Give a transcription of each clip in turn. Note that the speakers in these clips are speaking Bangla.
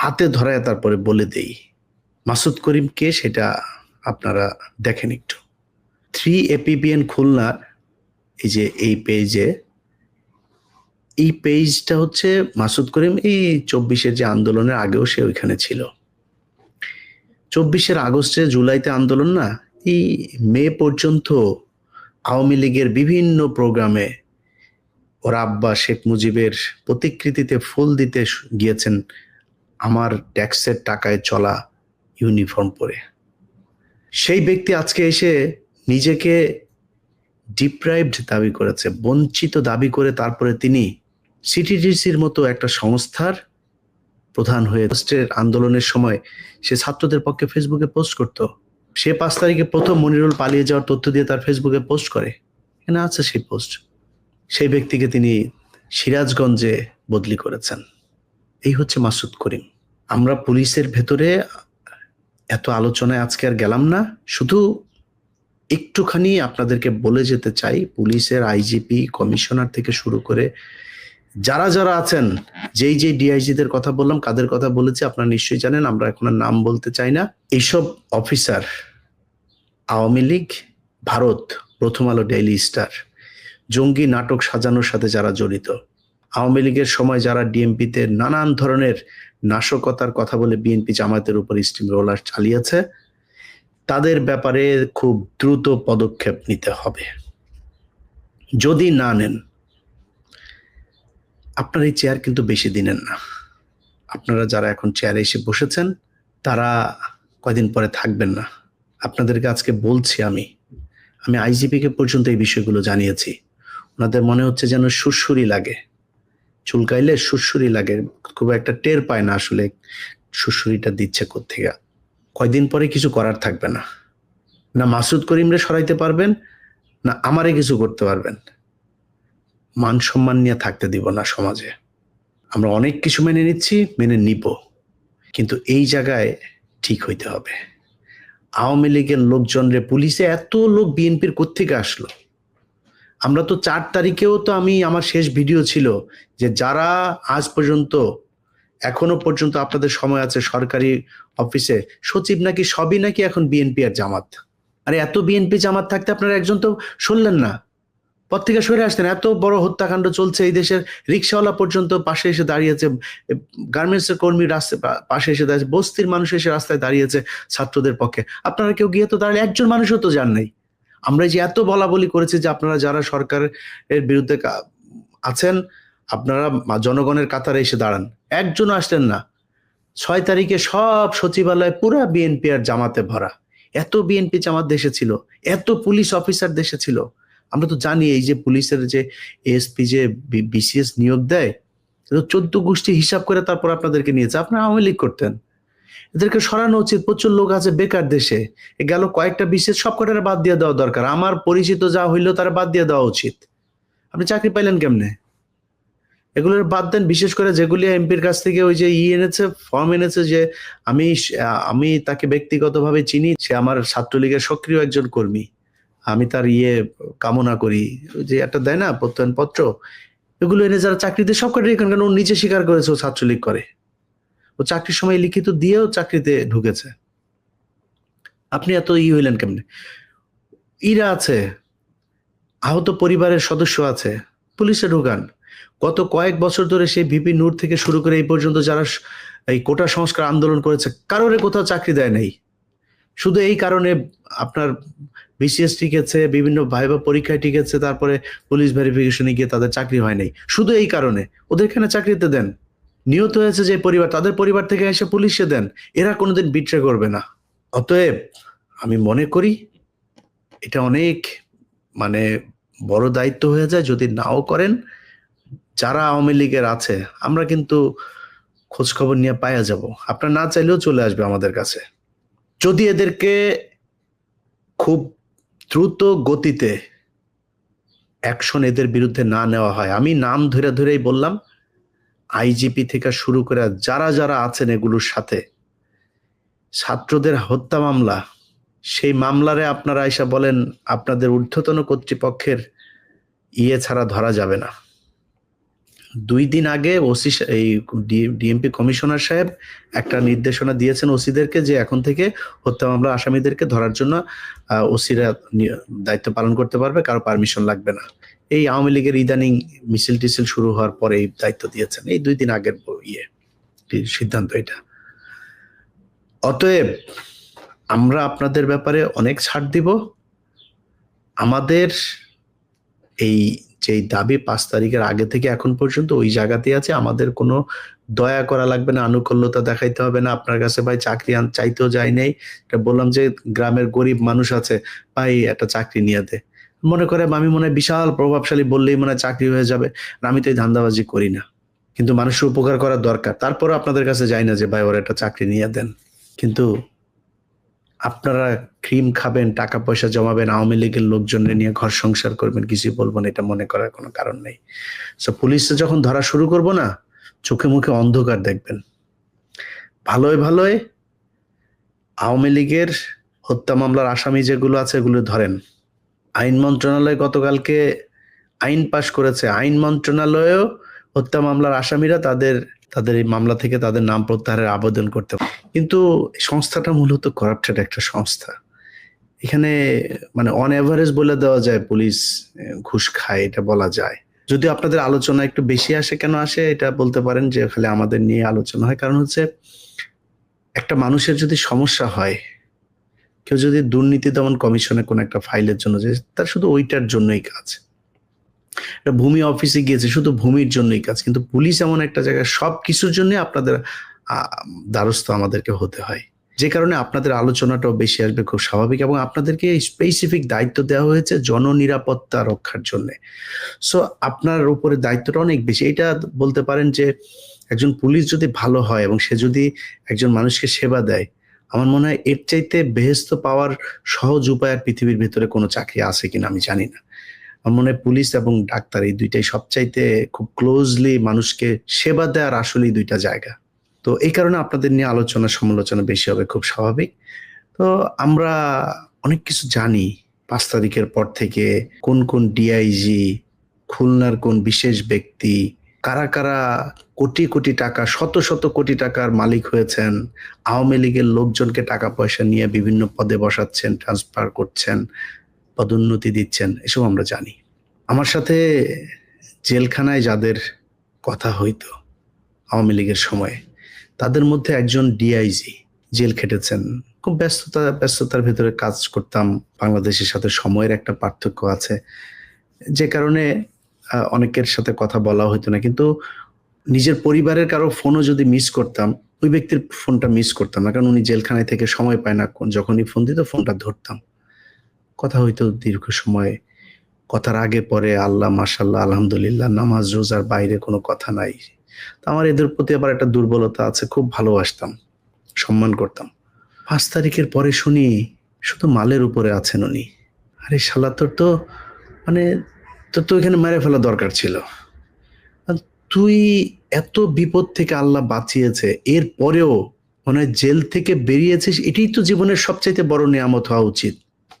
হাতে ধরায় তারপরে বলে দেই। মাসুদ করিম কে সেটা আপনারা দেখেন একটু। থ্রি এপিবিএন খুলনা এই যে, এই পেজে এই পেজটা হচ্ছে মাসুদ করিম এই চব্বিশের যে আন্দোলনের আগেও সে ওইখানে ছিল। চব্বিশের আগস্টে জুলাইতে আন্দোলন না, এই মে পর্যন্ত আওয়ামী লীগের বিভিন্ন প্রোগ্রামে ওর আব্বা শেখ মুজিবের প্রতিকৃতিতে ফুল দিতে গিয়েছেন আমার ট্যাক্সের টাকায় চলা ইউনিফর্ম পরে। সেই ব্যক্তি আজকে এসে নিজেকে ডিপ্রাইভড দাবি করেছে, বঞ্চিত দাবি করে তারপরে তিনি সিটিডিসির মতো একটা সংস্থার প্রধান হয়ে রাষ্ট্রের আন্দোলনের সময় সে ছাত্রদের পক্ষে ফেসবুকে পোস্ট করত। সে পাঁচ তারিখে প্রথম মনিরুল পালিয়ে যাওয়ার তথ্য দিয়ে তার ফেসবুকে পোস্ট করে। এখানে আছে সেই পোস্ট সেই ব্যক্তিকে তিনি সিরাজগঞ্জে বদলি করেছেন। এই হচ্ছে মাসুদ করিম। আমরা পুলিশের ভেতরে এত আলোচনায় আজকে আর গেলাম না। শুধু একটুখানি আপনাদেরকে বলে যেতে চাই, পুলিশের আইজিপি, কমিশনার থেকে শুরু করে যারা যারা আছেন, যেই যেই ডিআইজিদের কথা বললাম, কাদের কথা বলেছি আপনারা নিশ্চয়ই জানেন, আমরা এখন নাম বলতে চাই না। এইসব অফিসার, আওয়ামী লীগ, ভারত, প্রথম আলো ডেইলি স্টার, জঙ্গি নাটক সাজানোর সাথে যারা জড়িত আওয়ামী লীগের সময় যারা ডিএমপিতে নানান ধরনের নাশকতার কথা বলে বিএনপি জামায়াতের উপর স্টিম রোলার চালিয়েছে, তাদের ব্যাপারে খুব দ্রুত পদক্ষেপ নিতে হবে। যদি না নেন, আপনার এই চেয়ার কিন্তু বেশি দিনের না। আপনারা যারা এখন চেয়ারে এসে বসেছেন, তারা কয়দিন পরে থাকবেন না। আপনাদেরকে আজকে বলছি আমি আমি আইজিপিকে পর্যন্ত এই বিষয়গুলো জানিয়েছি। ওনাদের মনে হচ্ছে যেন সুরসুরি লাগে। চুলকাইলে সুরসুরি লাগে, খুব একটা টের পায় না আসলে সুরসুরিটা দিচ্ছে কোথেকে কয়দিন পরে কিছু করার থাকবে না। না মাসুদ করিমরে সরাইতে পারবেন, না আমারে কিছু করতে পারবেন। মান সম্মান নিয়ে থাকতে দিব না সমাজে। আমরা অনেক কিছু মেনে নিচ্ছি, মেনে নিব। কিন্তু এই জায়গায় ঠিক হইতে হবে। আওয়ামী লীগের লোকজনরে, পুলিশে এত লোক বিএনপির কোত্থেকে আসলো? আমরা তো চার তারিখেও তো আমি আমার শেষ ভিডিও ছিল যে যারা আজ পর্যন্ত, এখনও পর্যন্ত আপনাদের সময় আছে সরকারি অফিসে সচিব নাকি সবই নাকি এখন বিএনপি আর জামাত? আরে এত বিএনপি জামাত থাকতে আপনারা একজন তো শুনলেন না। পর থেকে সরে আসতেন, এত বড় হত্যাকাণ্ড চলছে এই দেশের রিক্সাওয়ালা পর্যন্ত পাশে এসে দাঁড়িয়েছে গার্মেন্টস এর কর্মী রাস্তায় পাশে এসে দাঁড়িয়েছে, বস্তির মানুষ এসে রাস্তায় দাঁড়িয়েছে ছাত্রদের পক্ষে। আপনারা কেউ গিয়ে তো দাঁড়ালে, একজন মানুষও তো যান নাই। আমরা যে এত বলা বলি করেছি যে আপনারা যারা সরকারের বিরুদ্ধে আছেন, আপনারা জনগণের কাতারে এসে দাঁড়ান। একজনও আসলেন না। ছয় তারিখে সব সচিবালয় পুরা বিএনপি আর জামাতে ভরা। এত বিএনপি জামাত দেশে ছিল, এত পুলিশ অফিসার দেশে ছিল। আমরা তো জানি এই যে পুলিশের যে এসপি যে বিসিএস নিয়োগ দেয় চোদ্দ গোষ্ঠী হিসাব করে তারপর আপনাদেরকে নিয়েছে আপনারা আওয়ামী লীগ করতেন। এদেরকে সরানো উচিত। প্রচুর লোক আছে বেকার দেশে। গেল কয়েকটা বিশেষ সব কটারে বাদ দিয়ে দেওয়া দরকার। আমার পরিচিত যা হইল তারা বাদ দিয়ে দেওয়া উচিত। আপনি চাকরি পাইলেন কেমনে? এগুলোর বাদ দেন, বিশেষ করে যেগুলি এমপির কাছ থেকে ওই যে ই এনেছে, ফর্ম এনেছে যে আমি আমি তাকে ব্যক্তিগতভাবে চিনি, সে আমার ছাত্রলীগের সক্রিয় একজন কর্মী। আমি তার ইয়ে কামনা করি। যে একটা দেয় না, প্রত্যয়নপত্র? এগুলো এনে যারা চাকরিতে সব কটা এখানে কেন ও নিজে স্বীকার করেছে ও ছাত্রলীগ করে। ও চাকরির সময় লিখিত দিয়েও চাকরিতে ঢুকেছে। আপনি এত ই হইলেন কেমনে? ইরা আছে, আহত পরিবারের সদস্য আছে, পুলিশে ঢুকান। গত কয়েক বছর ধরে সেই ভিপি নূর থেকে শুরু করে এই পর্যন্ত যারা এই কোটা সংস্কার আন্দোলন করেছে, কারোরে কোথাও চাকরি দেয় নাই। শুধু এই কারণে আপনার বিসিএস টিকেছে বিভিন্ন ভাইবা পরীক্ষায় টিকেছে তারপরে পুলিশ ভেরিফিকেশনে গিয়ে তাদের চাকরি হয় নাই। শুধু এই কারণে। ওদের এখানে চাকরিতে দেন? নিহত হয়েছে যে পরিবার, তাদের পরিবার থেকে এসে পুলিশে দেন, এরা কোনোদিন বিট্রে করবে না। অতএব আমি মনে করি এটা অনেক মানে বড় দায়িত্ব হয়ে যায় যদি নাও করেন। যারা আওয়ামী লীগের আছে, আমরা কিন্তু খোঁজ খবর নিয়ে পাইয়া যাব। আপনার না চাইলেও চলে আসবে আমাদের কাছে। যদি এদেরকে খুব দ্রুত গতিতে অ্যাকশন এদের বিরুদ্ধে না নেওয়া হয়, আমি নাম ধরে ধরেই বললাম আইজিপি থেকে শুরু করে যারা যারা আছেন এগুলোর সাথে, ছাত্রদের হত্যা মামলা, সেই মামলারে আপনারা এসে বলেন, আপনাদের ঊর্ধ্বতন কর্তৃপক্ষের ইয়ে ছাড়া ধরা যাবে না। দুই দিন আগে ওসি এই ডিএমপি কমিশনার সাহেব একটা নির্দেশনা দিয়েছেন ওসিদেরকে যে এখন থেকে হত্যা মামলা আসামিদেরকে ধরার জন্য ওসিরা দায়িত্ব পালন করতে পারবে, কারও পারমিশন লাগবে না। এই আওয়ামী লীগের ইদানিং মিছিল টিছিল শুরু হওয়ার পরে এই দায়িত্ব দিয়েছেন। এই দুই দিন আগের ইয়ে সিদ্ধান্ত এটা। অতএব আমরা আপনাদের ব্যাপারে অনেক ছাড় দিব। আমাদের এই যে দাবি পাঁচ তারিখের আগে থেকে এখন পর্যন্ত ওই জায়গাতে আছে। আমাদের কোনো দয়া করা লাগবে না, আনুকূল্যতা দেখাইতে হবে না। আপনার কাছে ভাই চাকরি চাইতেও যাই নাই। বললাম যে গ্রামের গরিব মানুষ আছে, ভাই একটা চাকরি নিয়ে দে। মনে করে আমি মনে বিশাল প্রভাবশালী বললেই মনে চাকরি হয়ে যাবে। আমি তো এই ধান্দাবাজি করি না। কিন্তু মানুষের উপকার করা দরকার। তারপরে আপনাদের কাছে যাই না যে, ভাই, ওরা একটা চাকরি নিয়ে দেন। কিন্তু আপনারা ক্রিম খাবেন টাকা পয়সা জমাবেন, আওয়ামী লীগের লোকজনের নিয়ে ঘর সংসার করবেন কিছু বলব না, এটা মনে করার কোনো কারণ নেই। সো পুলিশে যখন ধরা শুরু করব না, চোখে মুখে অন্ধকার দেখবেন। ভালোই ভালোই আওয়ামী লীগের হত্যা মামলার আসামি যেগুলো আছে, এগুলো ধরেন। আইন মন্ত্রণালয় গতকালকে আইন পাশ করেছে। আইন মন্ত্রণালয়েও হত্যা মামলার আসামিরা তাদের তাদের এই মামলা থেকে তাদের নাম প্রত্যাহারের আবেদন করতে কিন্তু সংস্থাটা মূলত করাপ্টেড একটা সংস্থা। এখানে মানে অন এভারেজ বলে দেওয়া যায় পুলিশ ঘুষ খায়, এটা বলা যায়। যদি আপনাদের আলোচনা একটু বেশি আসে, কেন আসে, এটা বলতে পারেন যে খালি আমাদের নিয়ে আলোচনা হয়। কারণ হচ্ছে একটা মানুষের যদি সমস্যা হয় কেউ যদি দুর্নীতি দমন কমিশনে কোন একটা ফাইলের জন্য যে, তার শুধু ওইটার জন্যই কাজ। ভূমি অফিসে গিয়েছে, শুধু ভূমির জন্যই কাজ, কিন্তু পুলিশ এমন একটা জায়গায় সব কিছুর জন্য আপনাদের দ্বারস্থ আমাদেরকে হতে হয়। যে কারণে আপনাদের আলোচনাটাও বেশি আসবে খুব স্বাভাবিক এবং আপনাদেরকে স্পেসিফিক দায়িত্ব দেওয়া হয়েছে জননিরাপত্তা রক্ষার জন্য। সো আপনার উপরে দায়িত্বটা অনেক বেশি। এটা বলতে পারেন যে, একজন পুলিশ যদি ভালো হয় এবং সে যদি একজন মানুষকে সেবা দেয় আমার মনে হয় এর চাইতে বেহেস্ত পাওয়ার সহজ উপায় আর পৃথিবীর ভেতরে কোনো চাকরি আছে কিনা আমি জানি না। আমার মনে হয় পুলিশ এবং ডাক্তার এই দুইটাই সবচাইতে খুব ক্লোজলি মানুষকে সেবা দেওয়ার আসলেই দুইটা জায়গা। তো এই কারণে আপনাদের নিয়ে আলোচনা সমালোচনা বেশি হবে, খুব স্বাভাবিক। তো আমরা অনেক কিছু জানি পাঁচ তারিখের পর থেকে কোন কোন ডিআইজি খুলনার কোন বিশেষ ব্যক্তি কারা কারা কোটি কোটি টাকা, শত শত কোটি টাকার মালিক হয়েছেন, আওয়ামী লীগের লোকজনকে টাকা পয়সা নিয়ে বিভিন্ন পদে বসাচ্ছেন ট্রান্সফার করছেন, পদোন্নতি দিচ্ছেন, এসব আমরা জানি। আমার সাথে জেলখানায় যাদের কথা হইতো আওয়ামী লীগের সময়ে, তাদের মধ্যে একজন ডিআইজি জেল খেটেছেন। খুব ব্যস্ততা, ব্যস্ততার ভেতরে কাজ করতাম, বাংলাদেশের সাথে সময়ের একটা পার্থক্য আছে। যে কারণে অনেকের সাথে কথা বলা হইতো না। কিন্তু নিজের পরিবারের কারও ফোনও যদি মিস করতাম, ওই ব্যক্তির ফোনটা মিস করতাম না। কারণ উনি জেলখানায় থেকে সময় পায় না। যখনই ফোন দিত ফোনটা ধরতাম। কথা হইতো দীর্ঘ সময়। কথার আগে পরে আল্লাহ মাসাল্লাহ আলহামদুলিল্লাহ, নামাজ, রোজার বাইরে কোনো কথা নাই। আমার এদের প্রতি আবার একটা দুর্বলতা আছে, খুব ভালোবাসতাম, সম্মান করতাম। পাঁচ তারিখের পরে শুনি, শুধু মালের উপরে আছেন উনি। আরে শালা তো মানে তোর তো এখানে মেরে ফেলা দরকার ছিল। তুই এত বিপদ থেকে আল্লাহ বাঁচিয়েছে, এর পরেও মনে জেল থেকে বেরিয়েছিস, এটাই তো জীবনের সবচাইতে বড় নিয়ামত হওয়া উচিত।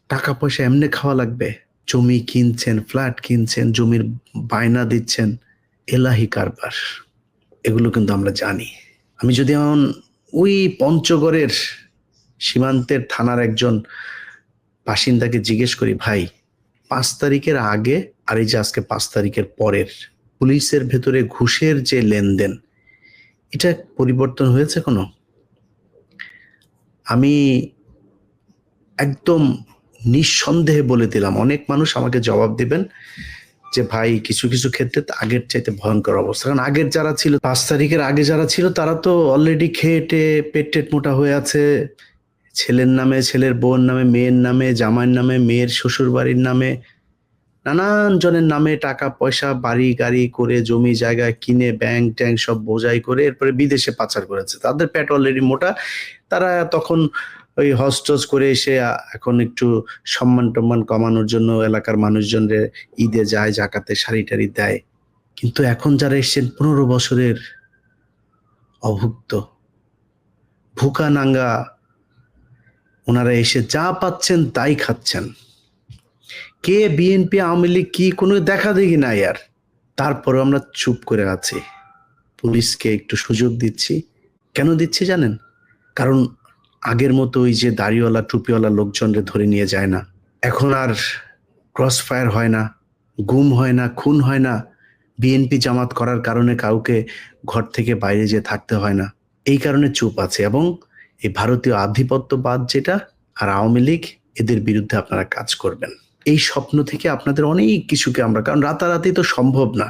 টাকা পয়সা এমনি খাওয়া লাগবে। জমি কিনছেন, ফ্ল্যাট কিনছেন, জমির বায়না দিচ্ছেন, এলাহি কারবার। এগুলো কিন্তু আমরা জানি। আমি যদি এমন ওই পঞ্চগড়ের সীমান্তের থানার একজন বাসিন্দাকে জিজ্ঞেস করি, ভাই, পাঁচ তারিখের আগে আর এই যে আজকে পাঁচ তারিখের পরের, পুলিশের ভেতরে ঘুষের যে লেনদেন, এটা পরিবর্তন হয়েছে কোনো? আমি একদম নিঃসন্দেহে বলে দিলাম, অনেক মানুষ আমাকে জবাব দিবেন যে, ভাই, কিছু কিছু ক্ষেত্রে আগের চাইতে ভয়ঙ্কর অবস্থা। কারণ আগের যারা ছিল, পাঁচ তারিখের আগে যারা ছিল, তারা তো অলরেডি খেয়ে পেট টেট মোটা হয়ে আছে। ছেলের নামে, ছেলের বোন নামে, মেয়ের নামে, জামাইয়ের নামে, মেয়ের শ্বশুর বাড়ির নামে নানান জনের নামে টাকা, পয়সা, বাড়ি, গাড়ি করে, জমি, জায়গা কিনে ব্যাংক ট্যাঙ্ক সব বোঝাই করে এরপরে বিদেশে পাচার করেছে। তাদের পেট অলরেডি মোটা। তারা তখন ওই হস্টজ করে এসে এখন একটু সম্মান টম্মান কমানোর জন্য এলাকার মানুষজনরে ঈদে যায়, জাকাতে শাড়ি টাড়ি দেয়। কিন্তু এখন যারা এসছেন, পনেরো বছরের অভুক্ত, ভুকা নাঙ্গা, ওনারা এসে যা পাচ্ছেন তাই খাচ্ছেন। কে বিএনপি আওয়ামী লীগ কি কোনো দেখা দেখি নাই আর? তারপরেও আমরা চুপ করে আছি। পুলিশকে একটু সুযোগ দিচ্ছি। কেন দিচ্ছি জানেন? কারণ আগের মতো ওই যে দাড়িওয়ালা, টুপিওয়ালা লোকজনরে ধরে নিয়ে যায় না। এখন আর ক্রস ফায়ার হয় না, গুম হয় না, খুন হয় না। বিএনপি জামাত করার কারণে কাউকে ঘর থেকে বাইরে যেয়ে থাকতে হয় না। এই কারণে চুপ আছে এবং এই ভারতীয় আধিপত্যবাদ যেটা আর আওয়ামী লীগ, এদের বিরুদ্ধে আপনারা কাজ করবেন। এই স্বপ্ন থেকে আপনাদের অনেক কিছুকে আমরা, কারণ রাতারাতি তো সম্ভব না।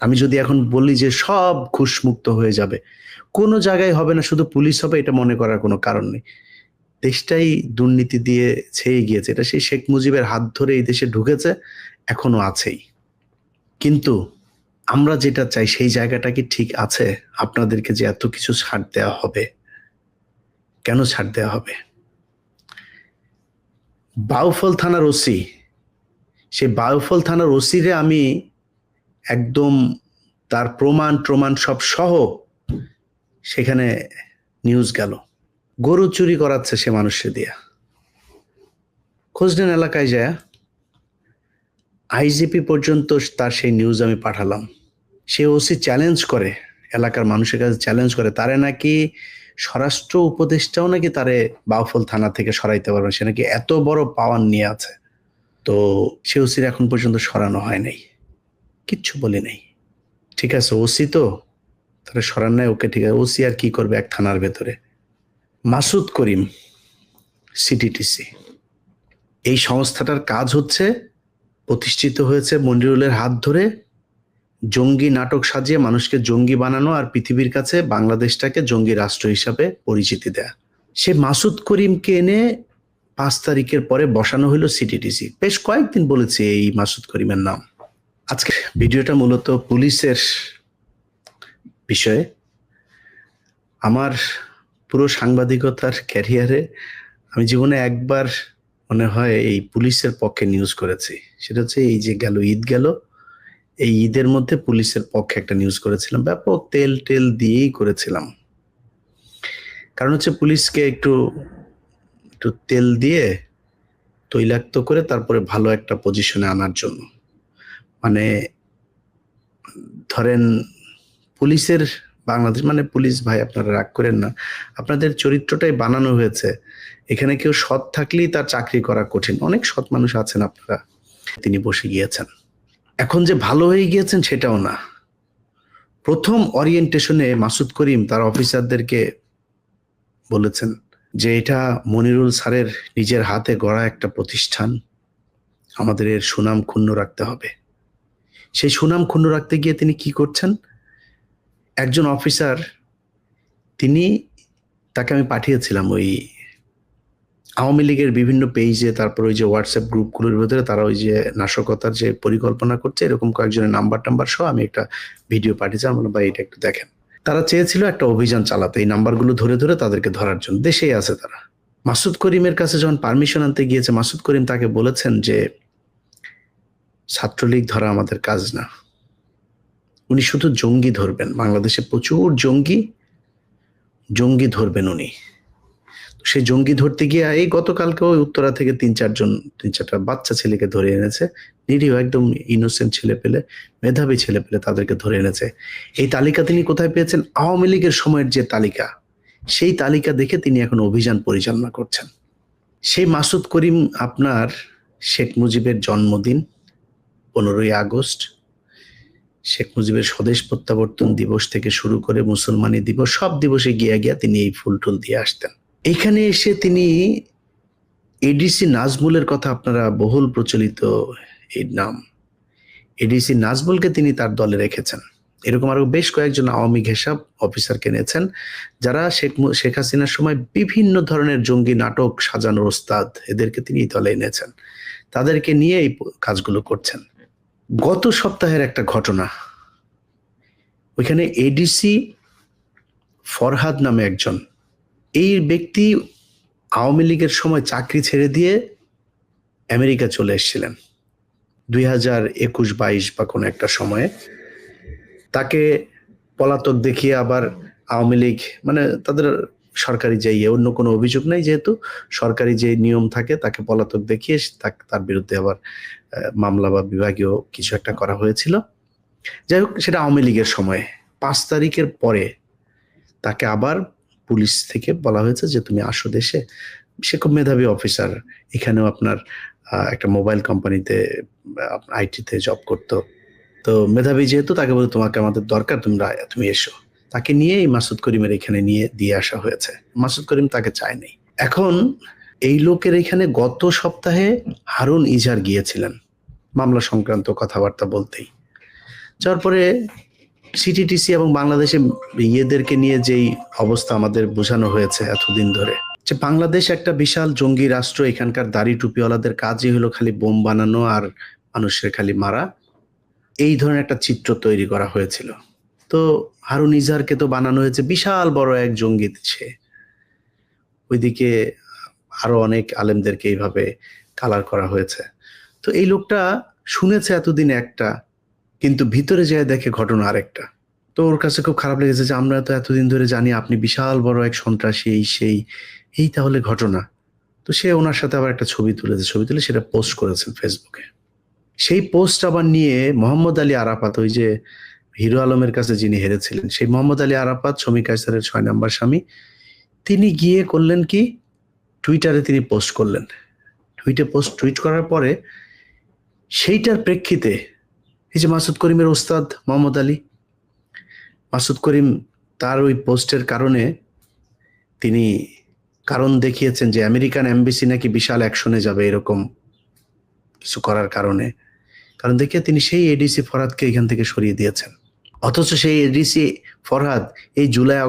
আমি যদি এখন বলি যে সব ঘুষমুক্ত হয়ে যাবে, কোনো জায়গায় হবে না, শুধু পুলিশ হবে, এটা মনে করার কোনো কারণ নেই। দেশটাই দুর্নীতি দিয়ে ছেয়ে গিয়েছে, এটা সেই শেখ মুজিবের হাত ধরে এই দেশে ঢুকেছে, এখনও আছেই। কিন্তু আমরা যেটা চাই, সেই জায়গাটা কি ঠিক আছে? আপনাদেরকে যে এত কিছু ছাড় দেওয়া হবে। কেন ছাড় দেওয়া হবে? বাউফল থানার ওসি সেই বাউফল থানার ওসিরে আমি একদম তার প্রমাণ প্রমাণ সব সহ সেখানে নিউজ গেল। গরু চুরি করাচ্ছে সে মানুষে দিয়া। খোঁজ নেন এলাকায় যায়। আইজিপি পর্যন্ত তার সেই নিউজ আমি পাঠালাম। সে ওসি চ্যালেঞ্জ করে, এলাকার মানুষের কাছে চ্যালেঞ্জ করে, তারে নাকি স্বরাষ্ট্র উপদেষ্টাও নাকি তারে বাউফল থানা থেকে সরাইতে পারবে সে নাকি এত বড় পাওয়ার নিয়ে আছে। তো সে ওসির এখন পর্যন্ত সরানো হয় নাই। কিচ্ছু বলি নাই। ঠিক আছে, ওসি তো, তাহলে সরান নাই ওকে, ঠিক আছে। ওসি আর কি করবে এক থানার ভেতরে? মাসুদ করিম সিটিটিসি এই সংস্থাটার কাজ হচ্ছে, প্রতিষ্ঠিত হয়েছে মন্ডিরুলের হাত ধরে, জঙ্গি নাটক সাজিয়ে মানুষকে জঙ্গি বানানো আর পৃথিবীর কাছে বাংলাদেশটাকে জঙ্গি রাষ্ট্র হিসাবে পরিচিতি দেয়া। সে মাসুদ করিমকে এনে পাঁচ তারিখের পরে বসানো হলো সিটিটিসি বেশ কয়েকদিন বলেছে এই মাসুদ করিমের নাম। আজকে ভিডিওটা মূলত পুলিশের বিষয়ে। আমার পুরো সাংবাদিকতার ক্যারিয়ারে আমি জীবনে একবার মনে হয় এই পুলিশের পক্ষে নিউজ করেছি। সেটা হচ্ছে এই যে গেল, ঈদ গেল, এই ঈদের মধ্যে পুলিশের পক্ষে একটা নিউজ করেছিলাম। ব্যাপক তেল টেল দিয়েই করেছিলাম। কারণ হচ্ছে পুলিশকে একটু একটু তেল দিয়ে তৈলাক্ত করে তারপরে ভালো একটা পজিশনে আনার জন্য। মানে ধরেন পুলিশের বাংলাদেশ মানে পুলিশ ভাই আপনারা রাগ করেন না, আপনাদের চরিত্রটাই বানানো হয়েছে। এখানে কেউ সৎ থাকলেই তার চাকরি করা কঠিন। অনেক সৎ মানুষ আছেন আপনারা। তিনি বসে গিয়েছেন। এখন যে ভালো হয়ে গিয়েছেন সেটাও না। প্রথম অরিয়েন্টেশনে মাসুদ করিম তার অফিসারদেরকে বলেছেন যে এটা মনিরুল স্যারের নিজের হাতে গড়া একটা প্রতিষ্ঠান, আমাদের এর সুনাম ক্ষুণ্ণ রাখতে হবে। সেই সুনাম ক্ষুণ্ণ রাখতে গিয়ে তিনি কি করছেন? একজন অফিসার, তিনি তাকে আমি পাঠিয়েছিলাম ওই আওয়ামী লীগের বিভিন্ন পেজে, তারপর ওই যে হোয়াটসঅ্যাপ গ্রুপগুলোর ভেতরে তারা ওই যে নাশকতার যে পরিকল্পনা করছে, এরকম কয়েকজনের নাম্বার টাম্বার সহ আমি একটা ভিডিও পাঠিয়েছিলাম ভাই, এটা একটু দেখেন। তারা চেয়েছিল একটা অভিযান চালাতে। এই নাম্বারগুলো ধরে ধরে তাদেরকে ধরার জন্য। দেশেই আছে তারা। মাসুদ করিমের কাছে যখন পারমিশন আনতে গিয়েছে, মাসুদ করিম তাকে বলেছেন যে, ছাত্রলীগ ধরা আমাদের কাজ না। উনি শুধু জঙ্গি ধরবেন। বাংলাদেশে প্রচুর জঙ্গি জঙ্গি ধরবেন উনি। সেই জঙ্গি ধরতে গিয়ে, এই গতকালকে ওই উত্তরা থেকে তিন, চারজন, তিন, চারটা বাচ্চা ছেলেকে ধরে এনেছে। নিরীহ একদম ইনোসেন্ট ছেলে পেলে, মেধাবী ছেলে পেলে তাদেরকে ধরে এনেছে। এই তালিকা তিনি কোথায় পেয়েছেন? আওয়ামী লীগের সময়ের যে তালিকা, সেই তালিকা দেখে তিনি এখন অভিযান পরিচালনা করছেন। সেই মাসুদ করিম আপনার শেখ মুজিবের জন্মদিন, পনেরোই আগস্ট। শেখ মুজিবের স্বদেশ প্রত্যাবর্তন দিবস থেকে শুরু করে মুসলমানি দিবস, সব দিবসে গিয়া গিয়া তিনি এই ফুল টুল দিয়ে আসতেন। এখানে এসে তিনি এডিসি নাজমুলের কথা আপনারা বহুল প্রচলিত এই নাম। এডিসি নাজমুলকে তিনি তার দলে রেখেছেন। এরকম আরও বেশ কয়েকজন আওয়ামী ঘেসাব অফিসারকে নিয়েছেন যারা শেখ শেখ হাসিনার সময় বিভিন্ন ধরনের জঙ্গি নাটক সাজানোর ওস্তাদ এদেরকে তিনি দলে এনেছেন। তাদেরকে নিয়ে এই কাজগুলো করছেন। গত সপ্তাহের একটা ঘটনা। ওইখানে এডিসি ফরহাদ নামে একজন এই ব্যক্তি আওয়ামী লীগের সময় চাকরি ছেড়ে দিয়ে আমেরিকা চলে এসেছিলেন। দুই হাজার একুশ বাইশ বা কোনো একটা সময়ে। তাকে পলাতক দেখিয়ে আবার আওয়ামী লীগ মানে তাদের সরকারি যে ইয়ে অন্য কোনো অভিযোগ নেই যেহেতু, সরকারি যে নিয়ম থাকে তাকে পলাতক দেখিয়ে তার বিরুদ্ধে আবার মামলা বা বিভাগীয় কিছু একটা করা হয়েছিল। যাই হোক, সেটা আওয়ামী লীগের সময়ে। পাঁচ তারিখের পরে তাকে আবার পুলিশ থেকে বলা হয়েছে যে তুমি আসো দেশে। সে খুব মেধাবী অফিসার এখানেও আপনার একটা মোবাইল কোম্পানিতে আইটিতে জব করতো। তো মেধাবী যেহেতু, তাকে বলে তোমাকে আমাদের দরকার তোমরা তুমি এসো। তাকে নিয়ে এই মাসুদ করিমের এখানে নিয়ে, দিয়ে আসা হয়েছে। মাসুদ করিম তাকে চায়নি। এখন এই লোকের এখানে গত সপ্তাহে হারুন ইজার গিয়েছিলেন। মামলা সংক্রান্ত কথাবার্তা বলতেই। যাওয়ার পরে সিটিটিসি এবং বাংলাদেশে ইয়েদেরকে নিয়ে যেই অবস্থা আমাদের বোঝানো হয়েছে এতদিন ধরে, যে বাংলাদেশ একটা বিশাল জঙ্গি রাষ্ট্র, এখানকার দাড়ি টুপিওয়ালাদের কাজই হলো খালি বোম বানানো আর মানুষের খালি মারা। এই ধরনের একটা চিত্র তৈরি করা হয়েছিল। তো হারুন ইজারকে তো বানানো হয়েছে বিশাল বড় এক জঙ্গি সে। ওইদিকে আরও অনেক আলেমদেরকে এইভাবে কালার করা হয়েছে। তো এই লোকটা শুনেছে এতদিন একটা কিন্তু ভিতরে যায় দেখে ঘটনা আরেকটা। তো ওর কাছে খুব খারাপ লেগেছে যে, আমরা তো এতদিন ধরে জানি আপনি বিশাল বড় এক সন্ত্রাসী, এই সেই, এই তাহলে ঘটনা। তো সে ওনার সাথে আবার একটা ছবি তুলেছে। ছবি তুলে সেটা পোস্ট করেছেন ফেসবুকে। সেই পোস্ট আবার নিয়ে মোহাম্মদ আলী আরাফাত, ওই যে হিরো আলমের কাছে যিনি হেরেছিলেন, সেই মোহাম্মদ আলী আরাফাত শমী কায়সারের ছয় নাম্বার স্বামী, তিনি গিয়ে করলেন কি? টুইটারে তিনি পোস্ট করলেন। টুইটে পোস্ট, টুইট করার পরে সেইটার প্রেক্ষিতে এই যে মাসুদ করিমের ওস্তাদ মোহাম্মদ আলী, মাসুদ করিম তার ওই পোস্টের কারণে তিনি কারণ দেখিয়েছেন যে আমেরিকান এমবিসি নাকি বিশাল অ্যাকশনে যাবে এরকম কিছু করার কারণে। কারণ দেখিয়ে তিনি সেই এডিসি ফরহাদকে এখান থেকে সরিয়ে দিয়েছেন। অথচ সেই এডিসি ফরহাদ এই জুলাই